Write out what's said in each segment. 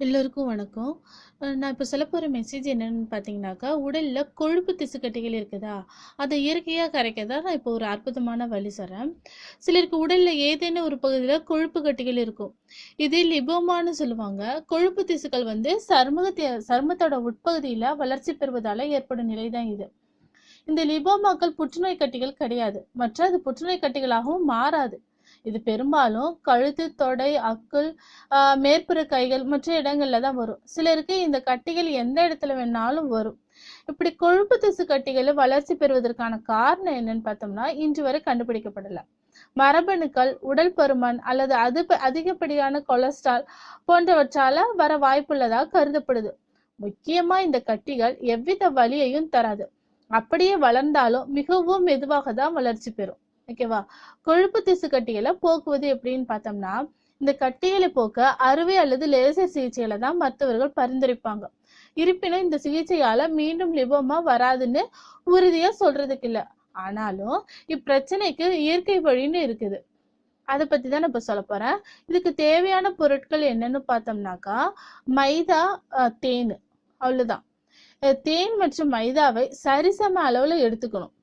எல்லோருக்கும் வணக்கம். நான் இப்போ சொல்ல போகிற மெசேஜ் என்னன்னு பார்த்தீங்கன்னாக்கா உடலில் கொழுப்பு திசுக்கட்டிகள் இருக்குதா? அதை இயற்கையாக கரைக்க தான் நான் இப்போ ஒரு அற்புதமான வழி சொல்கிறேன் சிலருக்கு உடலில் ஏதேனும் ஒரு பகுதியில் கொழுப்பு கட்டிகள் இருக்கும். இது லிபோமான்னு சொல்லுவாங்க. கொழுப்பு திசுக்கள் வந்து சர்மத்தை சர்மத்தோட உட்பகுதியில் வளர்ச்சி பெறுவதால் ஏற்படும் நிலை தான் இது. இந்த லிபோமாக்கள் புற்றுநோய் கட்டிகள் கிடையாது. மற்ற அது புற்றுநோய் கட்டிகளாகவும் மாறாது. இது பெரும்பாலும் கழுத்து தொடை அக்குள் ஆஹ் மேற்புற கைகள் மற்ற இடங்கள்ல தான் வரும். சிலருக்கு இந்த கட்டிகள் எந்த இடத்துல வேணாலும் வரும். இப்படி கொழுப்பு திசு கட்டிகள் வளர்ச்சி பெறுவதற்கான காரணம் என்னன்னு பார்த்தோம்னா இன்று வரை கண்டுபிடிக்கப்படல. மரபணுக்கள் உடல் பருமன் அல்லது அது அதிகப்படியான கொலஸ்ட்ரால் போன்றவற்றால வர வாய்ப்புள்ளதாக கருதப்படுது. முக்கியமா இந்த கட்டிகள் எவ்வித வலியையும் தராது. அப்படியே வளர்ந்தாலும் மிகவும் மெதுவாக தான் வளர்ச்சி பெறும். ஓகேவா கொழுப்பு திசு கட்டிகளை போக்குவது எப்படின்னு பார்த்தோம்னா இந்த கட்டிகளை போக்க அறுவை அல்லது லேசர் சிகிச்சைகளை தான் மருத்துவர்கள் பரிந்துரைப்பாங்க. இருப்பினும் இந்த சிகிச்சையால மீண்டும் லிபோமா வராதுன்னு உறுதியா சொல்றதுக்கு இல்ல. ஆனாலும் இப்பிரச்சனைக்கு இயற்கை வழின்னு இருக்குது. அதை பத்தி தான் நான் இப்ப சொல்ல போறேன். இதுக்கு தேவையான பொருட்கள் என்னன்னு பார்த்தோம்னாக்கா மைதா தேன். அவ்வளவுதான். தேன் மற்றும் மைதாவை சரிசம அளவுல எடுத்துக்கணும்.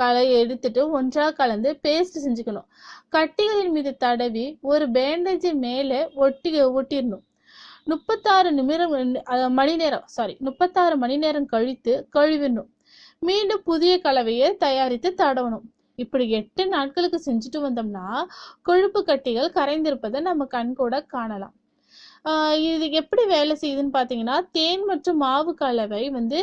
களை எடுத்துட்டு ஒன்றா கலந்து பேஸ்ட் செஞ்சுக்கணும். கட்டிகளின் மீது தடவி ஒரு பேண்டேஜ் மேலே ஒட்டி ஒட்டிடணும். முப்பத்தாறு நிமிடம் மணி நேரம் சாரி முப்பத்தாறு மணி நேரம் கழித்து கழுவிடணும் மீண்டும் புதிய கலவையை தயாரித்து தடவணும். இப்படி எட்டு நாட்களுக்கு செஞ்சுட்டு வந்தோம்னா கொழுப்பு கட்டிகள் கரைந்திருப்பதை நம்ம கண் கூட காணலாம். இது எப்படி வேலை செய்யுதுன்னு பார்த்தீங்கன்னா தேன் மற்றும் மாவு கலவை வந்து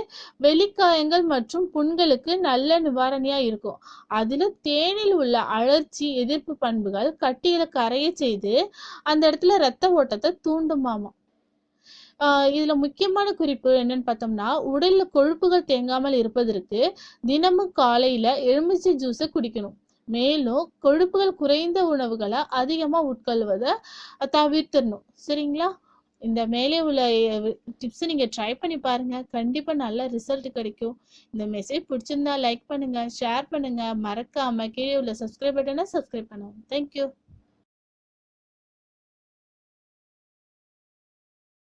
வெளிக்காயங்கள் மற்றும் புண்களுக்கு நல்ல நிவாரணியாக இருக்கும். அதில் தேனில் உள்ள அழற்சி எதிர்ப்பு பண்புகள் கட்டியில கரைய செய்து அந்த இடத்துல ரத்த ஓட்டத்தை தூண்டுமாமா. இதில் இதுல முக்கியமான குறிப்பு என்னன்னு பார்த்தோம்னா உடல்ல கொழுப்புகள் தேங்காமல் இருப்பதற்கு தினமும் காலையில எலுமிச்சை ஜூஸை குடிக்கணும். மேலும் கொழுப்புகள் குறைந்த உணவுகளை அதிகமாக உட்கொள்வதை தவிர்த்திடணும். சரிங்களா? இந்த மேலே உள்ள டிப்ஸை நீங்கள் ட்ரை பண்ணி பாருங்கள் கண்டிப்பாக நல்ல ரிசல்ட் கிடைக்கும். இந்த மெசேஜ் பிடிச்சிருந்தா லைக் பண்ணுங்கள் ஷேர் பண்ணுங்கள் மறக்காமல் கீழே உள்ள சப்ஸ்கிரைப் பட்டனை சப்ஸ்கிரைப் பண்ணுங்கள் தேங்க்யூ